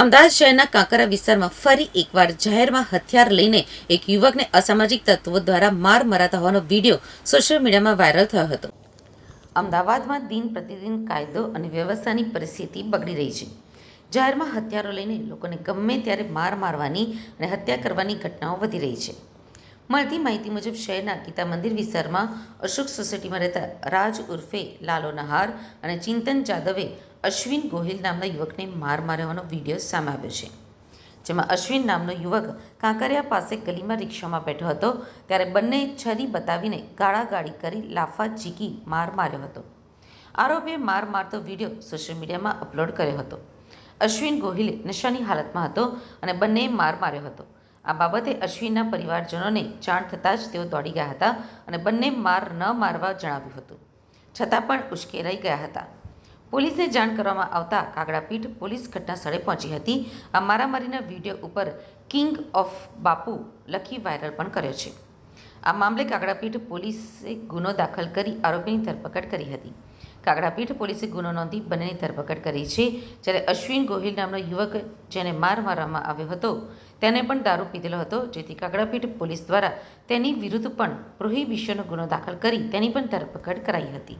અમદાવાદ શહેરના કાંકરા વિસ્તારમાં ફરી એકવાર જાહેરમાં હથિયાર લઈને એક યુવકને અસામાજિક તત્વો દ્વારા માર મરાતા હોવાનો વીડિયો સોશિયલ મીડિયામાં વાયરલ થયો હતો. અમદાવાદમાં દિન પ્રતિદિન કાયદો અને વ્યવસ્થાની પરિસ્થિતિ બગડી રહી છે. જાહેરમાં હથિયારો લઈને લોકોને ગમે ત્યારે માર મારવાની અને હત્યા કરવાની ઘટનાઓ વધી રહી છે. મળતી માહિતી મુજબ શહેરના ગીતા મંદિર વિસ્તારમાં અશોક સોસાયટીમાં રહેતા રાજ ઉર્ફે લાલો નહાર અને ચિંતન જાદવે અશ્વિન ગોહિલ નામના યુવકને માર માર્યાનો વીડિયો સામે આવ્યો છે. જેમાં અશ્વિન નામનો યુવક કાંકરિયા પાસે ગલીમાં રિક્ષામાં બેઠો હતો, ત્યારે બંને છરી બતાવીને ગાળાગાળી કરી લાફા ઝીકી માર માર્યો હતો. આરોપીએ માર મારતો વીડિયો સોશિયલ મીડિયામાં અપલોડ કર્યો હતો. અશ્વિન ગોહિલે નશાની હાલતમાં હતો અને બંનેએ માર માર્યો હતો. આ બાબતે અશ્વિનના પરિવારજનોને જાણ થતાં જ તેઓ દોડી ગયા હતા અને બંને માર ન મારવા જણાવ્યું હતું. છતાં પણ ઉશ્કેરાઈ ગયા હતા. પોલીસને જાણ કરવામાં આવતા કાગડાપીઠ પોલીસ ઘટના સ્થળે પહોંચી હતી. આ મારામારીના વીડિયો ઉપર કિંગ ઓફ બાપુ લખી વાયરલ પણ કર્યો છે. આ મામલે કાગડાપીઠ પોલીસે ગુનો દાખલ કરી આરોપીની ધરપકડ કરી હતી. કાગડાપીઠ પોલીસે ગુનો નોંધી બંનેની ધરપકડ કરી છે. જ્યારે અશ્વિન ગોહિલ નામનો યુવક જેને માર મારવામાં આવ્યો હતો, તેને પણ દારૂ પીધેલો હતો. જેથી કાગડાપીઠ પોલીસ દ્વારા તેની વિરુદ્ધ પણ પ્રોહિબિશનનો ગુનો દાખલ કરી તેની પણ ધરપકડ કરાઈ હતી.